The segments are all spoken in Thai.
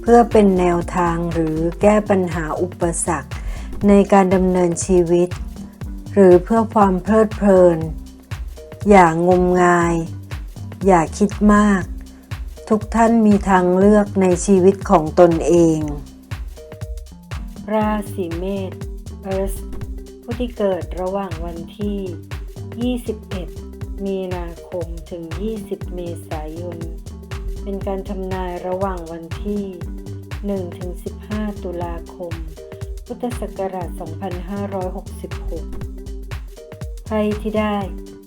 เพื่อเป็นแนวทางหรือแก้ปัญหาอุปสรรค ในการดำเนินชีวิต หรือเพื่อความเพลิดเพลิน อย่างงมงาย อย่าคิดมาก ทุกท่านมีทางเลือกในชีวิตของตนเอง ราศีเมษเอิร์ธผู้ที่เกิดระหว่างวันที่ 21 มีนาคมถึง 20 เมษายน เป็นการทำนายระหว่างวันที่ 1-15 ตุลาคม พุทธศักราช 2566 ไพ่ที่ได้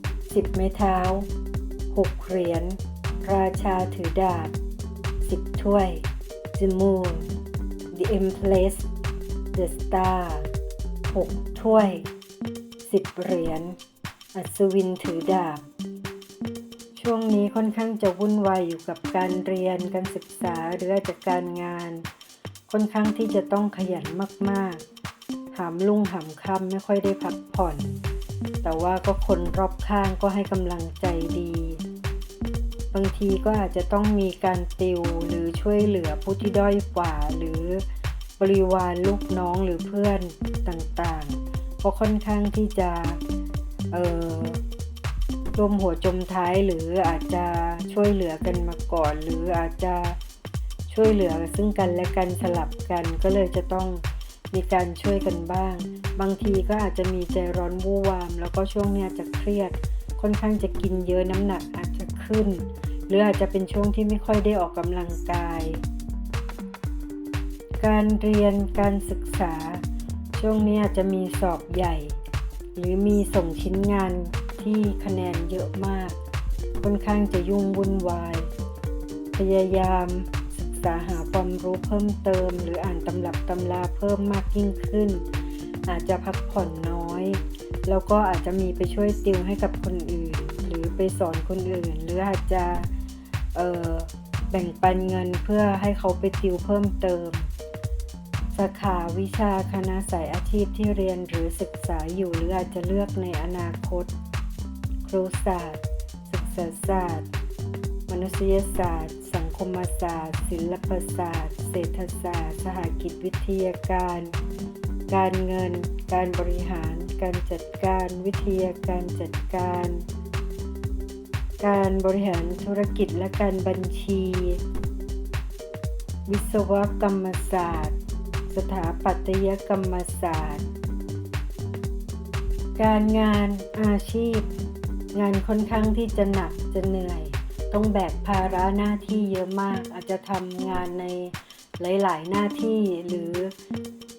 10 ไม้เท้า 6 เหรียญ ราชาถือดาบ 10 ถ้วย The Moon The Empress The Star 6 ถ้วย 10 เหรียญ อัศวินถือดาบ ช่วงนี้ค่อนข้างจะวุ่นวายอยู่กับการเรียนการศึกษาหรืออาจจะการงาน ค่อนข้างที่จะต้องขยันมากๆ หามลุ่งหามค่ำไม่ค่อยได้พักผ่อน แต่ว่าก็คนรอบข้างก็ให้กำลังใจดี บางทีก็อาจจะต้องมีการติวหรือช่วยเหลือผู้ที่ด้อยกว่า หรือบริวารลูกน้องหรือเพื่อนต่างๆ ก็ค่อนข้างที่จะเออ รวมหัวจมท้ายหรืออาจจะช่วยเหลือกันมาก่อน หรืออาจจะช่วยเหลือซึ่งกันและกันสลับกัน ก็เลยจะต้องมีการช่วยกันบ้าง บางทีก็อาจจะมีใจร้อนวู่วาม แล้วก็ช่วงนี้จจะเครียด ค่อนข้างจะกินเยอะน้ำหนักอาจจะขึ้น หรืออาจจะเป็นช่วงที่ไม่ค่อยได้ออกกำลังกาย การเรียนการศึกษา ช่วงนี้อาจจะมีสอบใหญ่ หรือมีส่งชิ้นงาน ที่คะแนนเยอะมาก ค่อนข้างจะยุ่งวุ่นวาย พยายามศึกษาหาความรู้เพิ่มเติม หรืออ่านตำรับตำราเพิ่มมากยิ่งขึ้น อาจจะพักผ่อนน้อย แล้วก็อาจจะมีไปช่วยติวให้กับคนอื่น หรือไปสอนคนอื่น หรืออาจจะแบ่งปันเงินเพื่อให้เขาไปติวเพิ่มเติมสาขาวิชาคณะสายอาชีพที่เรียนหรือศึกษาอยู่หรืออาจจะเลือกในอนาคต ครูศาสตร์ ศึกษาศาสตร์ มนุษยศาสตร์ สังคมศาสตร์ ศิลปศาสตร์ เศรษฐศาสตร์ สหกิจวิทยาการ การเงิน การบริหาร การจัดการ วิทยาการจัดการ การบริหารธุรกิจและการบัญชี วิศวกรรมศาสตร์ สถาปัตยกรรมศาสตร์การงานอาชีพ งานค่อนข้างที่จะหนักจะเหนื่อย ต้องแบกภาระหน้าที่เยอะมาก อาจจะทำงานในหลาย ๆ หน้าที่หรือ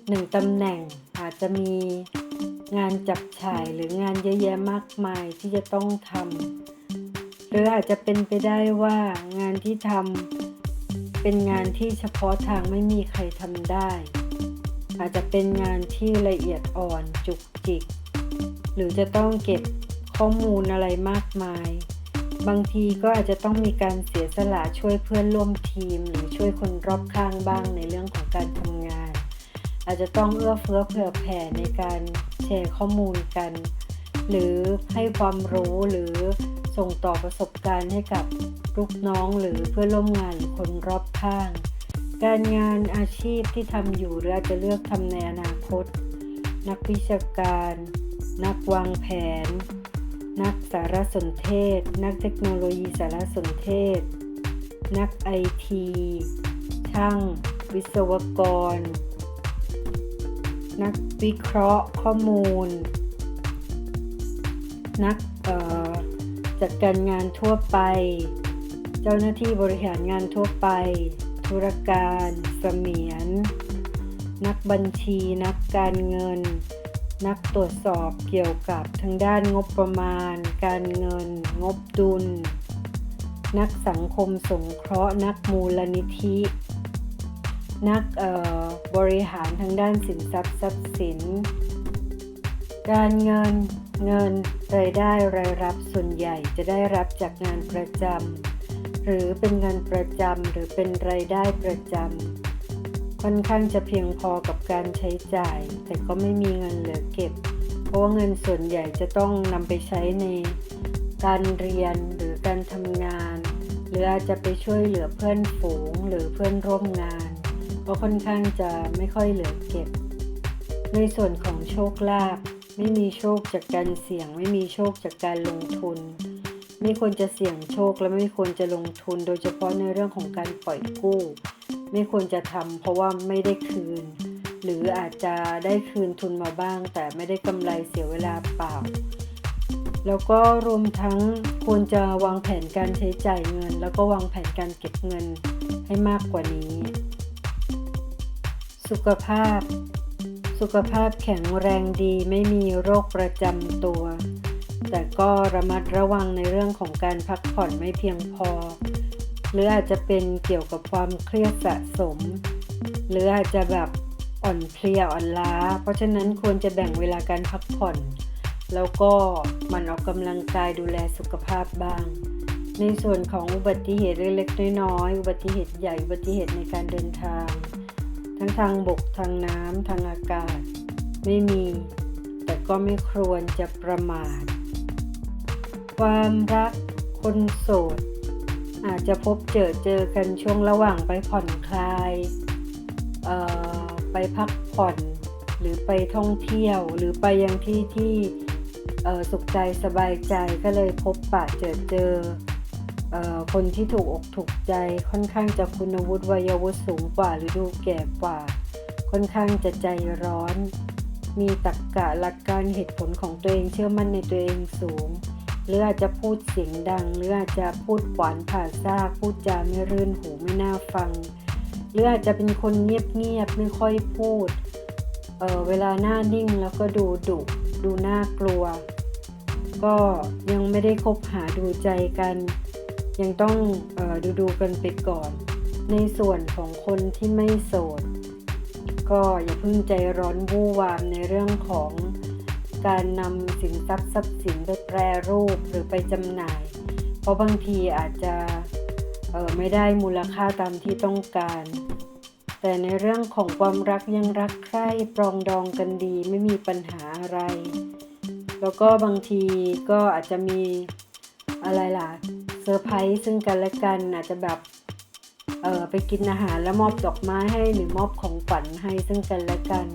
หนึ่งตำแหน่งอาจจะมีงานจับฉ่ายหรืองานเยอะแยะมากมายที่จะต้องทำหรืออาจจะเป็นไปได้ว่างานที่ทำเป็นงานที่เฉพาะทางไม่มีใครทำได้ อาจจะเป็นงานที่ละเอียดอ่อนจุกจิก หรือจะต้องเก็บ ข้อมูลอะไรมากมาย บางทีก็อาจจะต้องมีการเสียสละช่วยเพื่อนร่วมทีม หรือช่วยคนรอบข้างบ้างในเรื่องของการทำงาน อาจจะต้องเอื้อเฟื้อเผื่อแผ่ในการแชร์ข้อมูลกัน หรือให้ความรู้หรือส่งต่อประสบการณ์ให้กับลูกน้องหรือเพื่อนร่วมงานหรือคนรอบข้าง การงานอาชีพที่ทำอยู่หรืออาจจะเลือกทำในอนาคต นักวิชาการ นักวางแผน นักสารสนเทศ นักเทคโนโลยีสารสนเทศ นักไอที ช่าง วิศวกร นักวิเคราะห์ข้อมูล นักจัดการงานทั่วไป เจ้าหน้าที่บริหารงานทั่วไป ธุรการ เสมียน นักบัญชี นักการเงิน นักตรวจสอบเกี่ยวกับทางด้านงบประมาณ การเงิน งบดุล นักสังคมสงเคราะห์ นักมูลนิธิ นักบริหารทางด้านสินทรัพย์ทรัพย์สิน การเงินเงินรายได้รายรับส่วนใหญ่จะได้รับจากงานประจำหรือเป็นงานประจำหรือเป็นรายได้ประจำ ค่อนข้างจะเพียงพอกับการใช้จ่าย แต่ก็ไม่มีเงินเหลือเก็บ เพราะว่าเงินส่วนใหญ่จะต้องนำไปใช้ในการเรียนหรือการทำงาน หรืออาจจะไปช่วยเหลือเพื่อนฝูงหรือเพื่อนร่วมงาน ก็ค่อนข้างจะไม่ค่อยเหลือเก็บ ในส่วนของโชคลาภไม่มีโชคจากการเสี่ยง ไม่มีโชคจากการลงทุน ไม่ควรจะเสี่ยงโชคและไม่ควรจะลงทุน โดยเฉพาะในเรื่องของการปล่อยกู้ ไม่ควรจะทำเพราะว่าไม่ได้คืน หรืออาจจะได้คืนทุนมาบ้าง แต่ไม่ได้กำไรเสียเวลาเปล่า แล้วก็รวมทั้งควรจะวางแผนการใช้จ่ายเงิน แล้วก็วางแผนการเก็บเงินให้มากกว่านี้ สุขภาพ สุขภาพแข็งแรงดีไม่มีโรคประจำตัว แต่ก็ระมัดระวังในเรื่องของการพักผ่อนไม่เพียงพอ หรืออาจจะเป็นเกี่ยวกับความเครียดสะสม หรืออาจจะแบบอ่อนเพลียอ่อนล้า เพราะฉะนั้นควรจะแบ่งเวลาการพักผ่อน แล้วก็มันออกกำลังกายดูแลสุขภาพบ้าง ในส่วนของอุบัติเหตุเล็กๆน้อยๆอุบัติเหตุใหญ่อุบัติเหตุในการเดินทาง ทั้งทางบกทางน้ำทางอากาศ ไม่มี แต่ก็ไม่ควรจะประมาท ความรักคนโสด อาจจะพบเจอเจอกันช่วงระหว่างไปผ่อนคลายไปพักผ่อนหรือไปท่องเที่ยวหรือไปยังที่ที่สุขใจสบายใจก็เลยพบปะเจอเจอเอ่อคนที่ถูกอกถูกใจค่อนข้างจะคุณวุฒิวัยวุฒิสูงกว่าหรือดูแก่กว่า ค่อนข้างจะใจร้อน มีตรรกกะหลักการเหตุผลของตัวเองเชื่อมั่นในตัวเองสูง หรืออาจจะพูดเสียงดัง หรืออาจจะพูดหวานผ่าซาก พูดจาไม่รื่นหูไม่น่าฟัง หรืออาจจะเป็นคนเงียบๆไม่ค่อยพูดเเวลาหน้านิ่งแล้วก็ดูดุดูน่ากลัว ก็ยังไม่ได้คบหาดูใจกัน ยังต้องออดูดูกันไปก่อน ในส่วนของคนที่ไม่โสด ก็อย่าเพิ่งใจร้อนวู่วามในเรื่องของ การนำสินทรัพย์ทรัพย์สินไปแปรรูปหรือไปจำหน่าย เพราะบางทีอาจจะไม่ได้มูลค่าตามที่ต้องการ แต่ในเรื่องของความรักยังรักใคร่ปรองดองกันดีไม่มีปัญหาอะไร แล้วก็บางทีก็อาจจะมีอะไรล่ะเซอร์ไพรส์ซึ่งกันและกันอาจจะแบบเออไปกินอาหารแล้วมอบดอกไม้ให้หรือมอบของขวัญให้ซึ่งกันและกัน